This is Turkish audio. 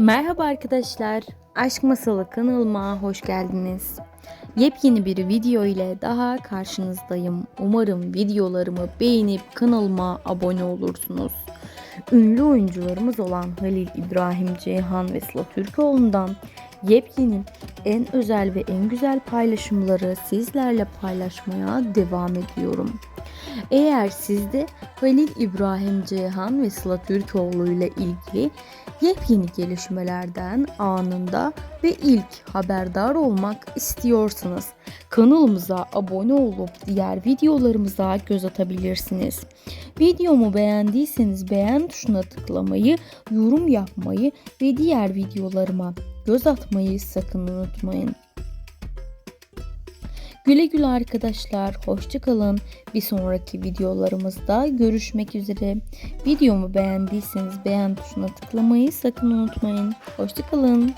Merhaba arkadaşlar. Aşk Masalı kanalıma hoş geldiniz. Yepyeni bir video ile daha karşınızdayım. Umarım videolarımı beğenip kanalıma abone olursunuz. Ünlü oyuncularımız olan Halil İbrahim Ceyhan ve Sıla Türkoğlu'ndan yepyeni, en özel ve en güzel paylaşımları sizlerle paylaşmaya devam ediyorum. Eğer siz de Halil İbrahim Ceyhan ve Sıla Türkoğlu ile ilgili yepyeni gelişmelerden anında ve ilk haberdar olmak istiyorsanız kanalımıza abone olup diğer videolarımıza göz atabilirsiniz. Videomu beğendiyseniz beğen tuşuna tıklamayı, yorum yapmayı ve diğer videolarıma göz atmayı sakın unutmayın. Güle güle arkadaşlar. Hoşçakalın. Bir sonraki videolarımızda görüşmek üzere. Videomu beğendiyseniz beğen tuşuna tıklamayı sakın unutmayın. Hoşçakalın.